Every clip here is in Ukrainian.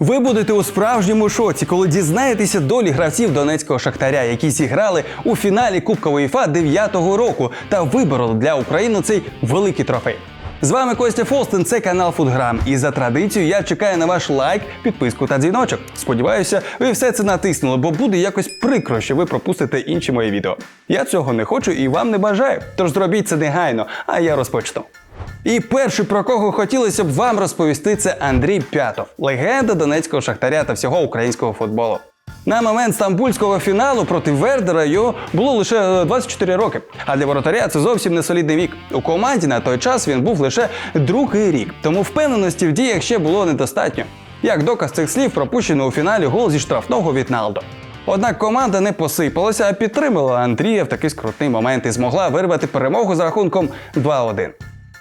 Ви будете у справжньому шоці, коли дізнаєтеся долі гравців донецького шахтаря, які зіграли у фіналі Кубка УЄФА 9-го року та вибороли для України цей великий трофей. З вами Костя Фолстен, це канал Фудграм. І за традицією я чекаю на ваш лайк, підписку та дзвіночок. Сподіваюся, ви все це натиснули, бо буде якось прикро, що ви пропустите інші мої відео. Я цього не хочу і вам не бажаю. Тож зробіть це негайно, а я розпочну. І перший, про кого хотілося б вам розповісти, це Андрій П'ятов, легенда донецького шахтаря та всього українського футболу. На момент стамбульського фіналу проти Вердера його було лише е, 24 роки. А для воротаря це зовсім не солідний вік. У команді на той час він був лише другий рік, тому впевненості в діях ще було недостатньо. Як доказ цих слів пропущено у фіналі гол зі штрафного від Налдо. Однак команда не посипалася, а підтримала Андрія в такий скрутний момент і змогла вирвати перемогу з рахунком 2-1.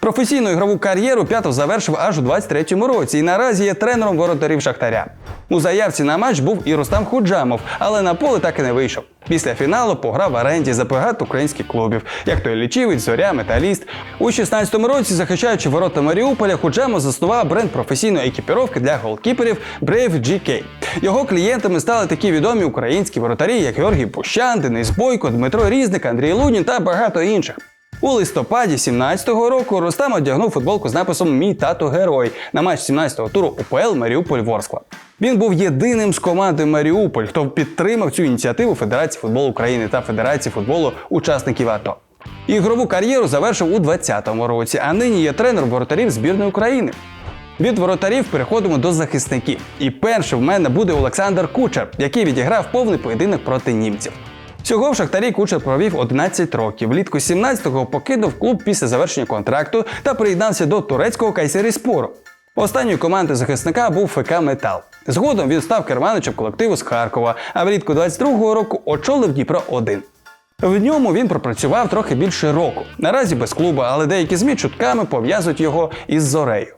Професійну ігрову кар'єру П'ятов завершив аж у 23-му році і наразі є тренером воротарів Шахтаря. У заявці на матч був і Рустам Худжамов, але на поле так і не вийшов. Після фіналу пограв в оренді за багато українських клубів, як той Лічівець, Зоря, Металіст. У 16-му році, захищаючи ворота Маріуполя, Худжамов заснував бренд професійної екіпіровки для голкіперів Brave GK. Його клієнтами стали такі відомі українські воротарі, як Георгій Пущан, Денис Бойко, Дмитро Різник, Андрій Лунін та багато інших. У листопаді 17-го року Рустам одягнув футболку з написом Мій тато герой на матч 17-го туру УПЛ Маріуполь Ворскла. Він був єдиним з команди Маріуполь, хто підтримав цю ініціативу Федерації футболу України та Федерації футболу учасників АТО. Ігрову кар'єру завершив у 20-му році, а нині є тренер воротарів збірної України. Від воротарів переходимо до захисників. І першим в мене буде Олександр Кучер, який відіграв повний поєдинок проти німців. Всього в Шахтарі Кучер провів 11 років. Влітку 17-го покинув клуб після завершення контракту та приєднався до турецького Кайсеріспору. Останньою командою захисника був ФК Метал. Згодом він став керманичем колективу з Харкова, а влітку 22-го року очолив Дніпро 1 в ньому він пропрацював трохи більше року. Наразі без клуба, але деякі змі чутками пов'язують його із зорею.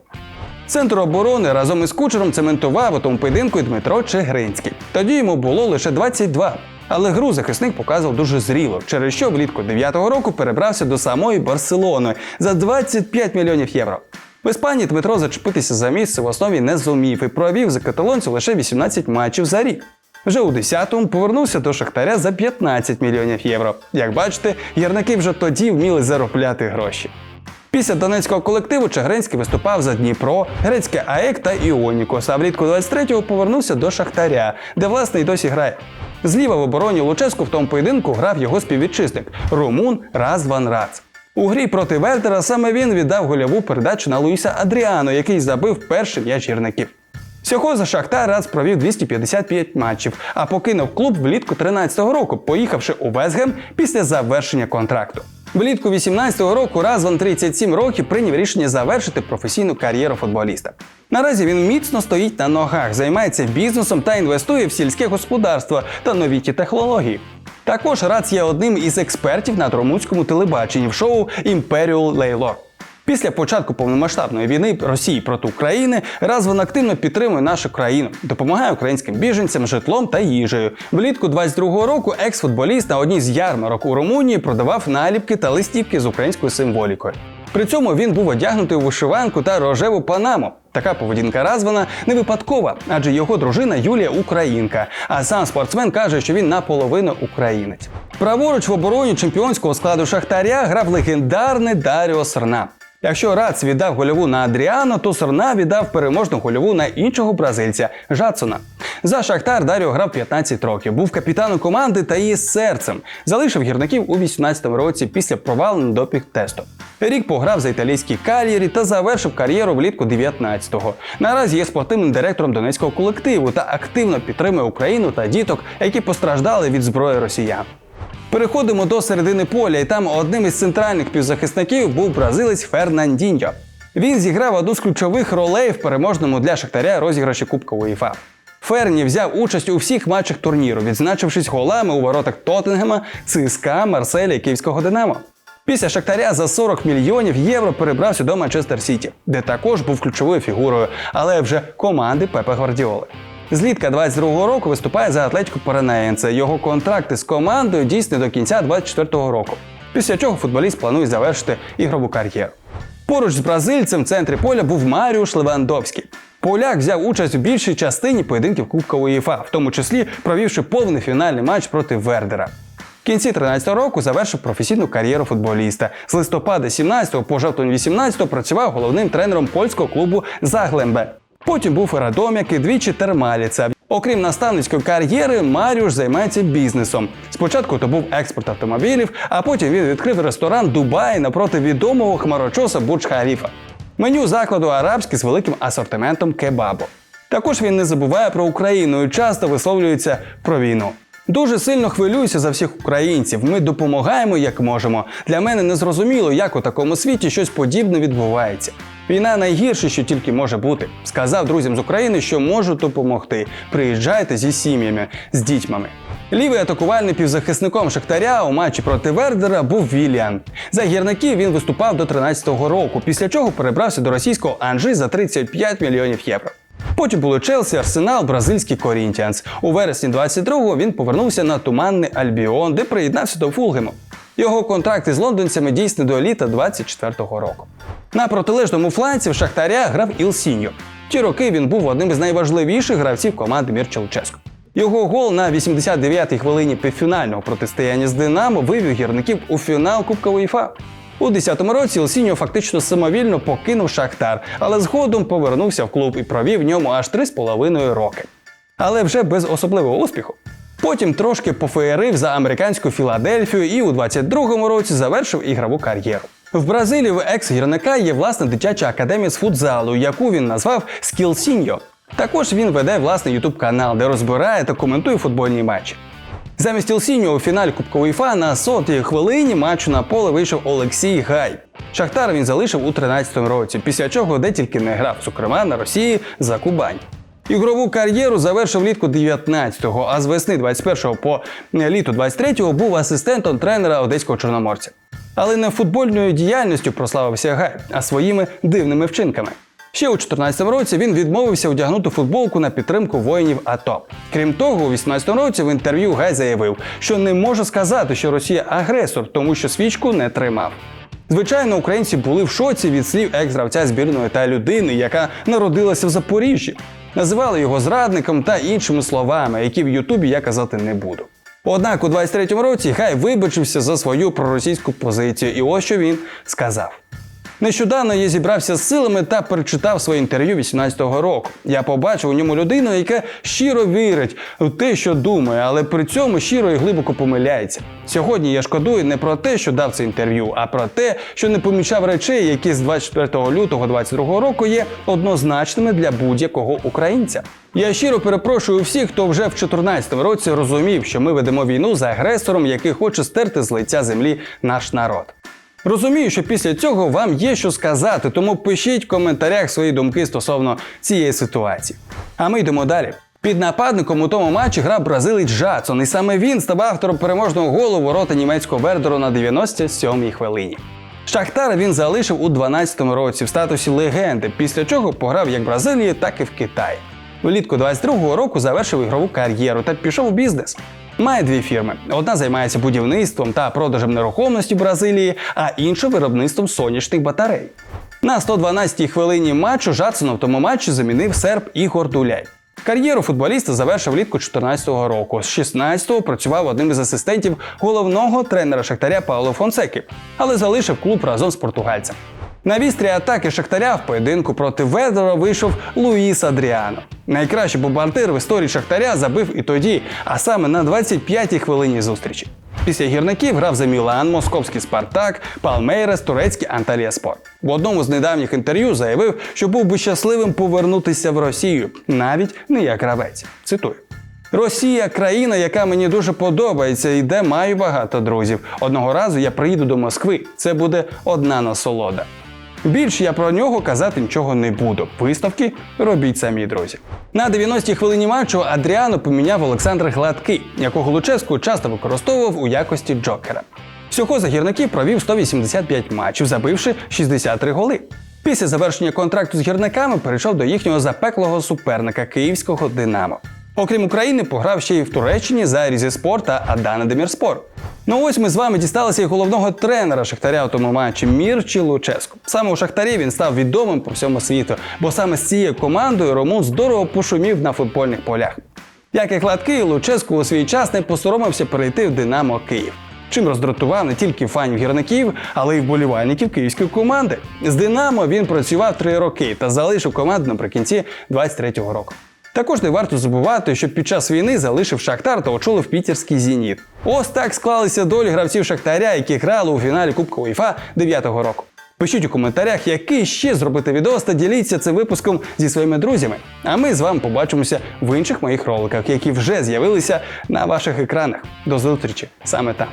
Центр оборони разом із кучером цементував у тому поєдинку Дмитро Чегринський. Тоді йому було лише 22. Але гру захисник показував дуже зріло, через що влітку 9-го року перебрався до самої Барселони за 25 мільйонів євро. В Іспанії Дмитро зачепитися за місце в основі не зумів і провів за каталонцю лише 18 матчів за рік. Вже у 10-му повернувся до Шахтаря за 15 мільйонів євро. Як бачите, гірники вже тоді вміли заробляти гроші. Після донецького колективу Чагринський виступав за Дніпро, грецьке АЕК та Іонікос, а влітку 23-го повернувся до Шахтаря, де власне й досі грає. Зліва в обороні Луческу в тому поєдинку грав його співвітчизник румун Разван Рац. У грі проти Вердера саме він віддав гольову передачу на Луїса Адріано, який забив перший м'яч гірників. Всього за Шахтар Рац провів 255 матчів, а покинув клуб влітку 13-го року, поїхавши у Весгем після завершення контракту. Влітку 18-го року Разван 37 років прийняв рішення завершити професійну кар'єру футболіста. Наразі він міцно стоїть на ногах, займається бізнесом та інвестує в сільське господарство та новітні технології. Також Рац є одним із експертів на румунському телебаченні в шоу Imperial Лейлор. Після початку повномасштабної війни Росії проти України Разван активно підтримує нашу країну, допомагає українським біженцям житлом та їжею. Влітку 22-го року екс-футболіст на одній з ярмарок у Румунії продавав наліпки та листівки з українською символікою. При цьому він був одягнутий у вишиванку та рожеву панаму. Така поведінка Развана не випадкова, адже його дружина Юлія українка. А сам спортсмен каже, що він наполовину українець. Праворуч в обороні чемпіонського складу Шахтаря грав легендарний Даріо Серна. Якщо Рац віддав гольову на Адріано, то Серна віддав переможну гольову на іншого бразильця Жадсона. За Шахтар Даріо грав 15 років, був капітаном команди та її серцем. Залишив гірників у 18-му році після провалу на допінг тесту. Рік пограв за італійський кальєрі та завершив кар'єру влітку 19-го. Наразі є спортивним директором донецького колективу та активно підтримує Україну та діток, які постраждали від зброї росіян. Переходимо до середини поля, і там одним із центральних півзахисників був бразилець Фернандіньо. Він зіграв одну з ключових ролей в переможному для Шахтаря розіграші Кубка УЄФА. Ферні взяв участь у всіх матчах турніру, відзначившись голами у воротах Тоттенгема, ЦСКА, Марселя і Київського Динамо. Після Шахтаря за 40 мільйонів євро перебрався до Манчестер Сіті, де також був ключовою фігурою, але вже команди Пепе Гвардіоли. Злітка 22-го року виступає за Атлетико Паранаєнце. Його контракти з командою дійсні до кінця 24-го року. Після чого футболіст планує завершити ігрову кар'єру. Поруч з бразильцем в центрі поля був Маріуш Левандовський. Поляк взяв участь у більшій частині поєдинків Кубка УЄФА, в тому числі провівши повний фінальний матч проти Вердера. В кінці 13-го року завершив професійну кар'єру футболіста. З листопада 17-го по жовтень 18-го працював головним тренером польського клубу Заглембе. Потім був Радом'як і двічі термаліться. Окрім наставницької кар'єри, Маріуш займається бізнесом. Спочатку то був експорт автомобілів, а потім він відкрив ресторан Дубай напроти відомого хмарочоса Бурдж-Халіфа. Меню закладу арабське з великим асортиментом кебабу. Також він не забуває про Україну і часто висловлюється про війну. Дуже сильно хвилююся за всіх українців. Ми допомагаємо як можемо. Для мене не зрозуміло, як у такому світі щось подібне відбувається. Війна найгірше, що тільки може бути. Сказав друзям з України, що можу допомогти. Приїжджайте зі сім'ями, з дітьми. Лівий атакувальний півзахисником Шахтаря у матчі проти Вердера був Віліан. За гірників він виступав до 13-го року, після чого перебрався до російського Анжи за 35 мільйонів євро. Потім були Челсі, Арсенал, бразильський Корінтіанс. У вересні 22-го він повернувся на туманний Альбіон, де приєднався до Фулгему. Його контракт із лондонцями дійсний до літа 24-го року. На протилежному фланці в Шахтаря грав Ілсіньо. Ті роки він був одним із найважливіших гравців команди Мірчелческо. Його гол на 89-й хвилині півфінального протистояння з Динамо вивів гірників у фінал Кубка УЄФА. У 10-му році Ілсіньо фактично самовільно покинув Шахтар, але згодом повернувся в клуб і провів в ньому аж 3,5 роки. Але вже без особливого успіху. Потім трошки пофеєрив за американську Філадельфію і у 22-му році завершив ігрову кар'єру. В Бразилії в екс-гірника є власна дитяча академія з футзалу, яку він назвав Скілсіньо. Також він веде власний ютуб канал, де розбирає та коментує футбольні матчі. Замість Ілсіньо у фіналі Кубка УЄФА на сотій хвилині матчу на поле вийшов Олексій Гай. Шахтар він залишив у 13-му році, після чого де тільки не грав, зокрема на Росії за Кубань. Ігрову кар'єру завершив влітку 19-го, а з весни 21-го по літо 23-го був асистентом тренера одеського чорноморця. Але не футбольною діяльністю прославився Гай, а своїми дивними вчинками. Ще у 2014 році він відмовився одягнути футболку на підтримку воїнів АТО. Крім того, у 2018 році в інтерв'ю Гай заявив, що не може сказати, що Росія агресор, тому що свічку не тримав. Звичайно, українці були в шоці від слів екс-гравця збірної та людини, яка народилася в Запоріжжі. Називали його зрадником та іншими словами, які в Ютубі я казати не буду. Однак у 23-му році Гай вибачився за свою проросійську позицію, і ось що він сказав. Нещодавно я зібрався з силами та перечитав своє інтерв'ю 18-го року. Я побачив у ньому людину, яка щиро вірить в те, що думає, але при цьому щиро і глибоко помиляється. Сьогодні я шкодую не про те, що дав це інтерв'ю, а про те, що не помічав речей, які з 24 лютого 22 року є однозначними для будь-якого українця. Я щиро перепрошую всіх, хто вже в 2014 році розумів, що ми ведемо війну з агресором, який хоче стерти з лиця землі наш народ. Розумію, що після цього вам є що сказати, тому пишіть в коментарях свої думки стосовно цієї ситуації. А ми йдемо далі. Під нападником у тому матчі грав бразилець Джадсон, і саме він став автором переможного голу ворота німецького Вердеру на 97-й хвилині. Шахтар він залишив у 12-му році в статусі легенди, після чого пограв як в Бразилії, так і в Китаї. Влітку 22-го року завершив ігрову кар'єру та пішов у бізнес. Має дві фірми: одна займається будівництвом та продажем нерухомості в Бразилії, а інша виробництвом сонячних батарей. На 112-й хвилині матчу Жадсона в тому матчі замінив серб Ігор Дуляй. Кар'єру футболіста завершив влітку 2014 року. З 16-го працював одним із асистентів головного тренера Шахтаря Пауло Фонсеки, але залишив клуб разом з португальцем. На вістрі атаки Шахтаря в поєдинку проти Ведера вийшов Луїс Адріано. Найкращий бомбардир в історії Шахтаря забив і тоді, а саме на 25-й хвилині зустрічі. Після гірників грав за Мілан, Московський Спартак, Палмейрес, турецький Анталія Спорт. В одному з недавніх інтерв'ю заявив, що був би щасливим повернутися в Росію, навіть не як гравець. Цитую. Росія країна, яка мені дуже подобається і де маю багато друзів. Одного разу я приїду до Москви. Це буде одна насолода. Більше я про нього казати нічого не буду. Виставки робіть самі друзі. На 90-й хвилині матчу Адріано поміняв Олександр Гладкий, якого Луческу часто використовував у якості Джокера. Всього за гірників провів 185 матчів, забивши 63 голи. Після завершення контракту з гірниками перейшов до їхнього запеклого суперника київського Динамо. Окрім України, пограв ще й в Туреччині за Різіспор та Адана Демірспор. Ну ось ми з вами дісталися і головного тренера Шахтаря у тому матчі Мірчі Луческу. Саме у Шахтарі він став відомим по всьому світу, бо саме з цією командою Ромун здорово пошумів на футбольних полях. Як і гладкий, Луческу у свій час не посоромився перейти в Динамо Київ. Чим роздратував не тільки фанів гірників, але й вболівальників київської команди. З Динамо він працював три роки та залишив команду наприкінці 23-го року. Також не варто забувати, що під час війни залишив Шахтар та очолив пітерський Зеніт. Ось так склалися долі гравців Шахтаря, які грали у фіналі Кубка УЄФА 9-го року. Пишіть у коментарях, який ще зробити відео та діліться цим випуском зі своїми друзями. А ми з вами побачимося в інших моїх роликах, які вже з'явилися на ваших екранах. До зустрічі саме там.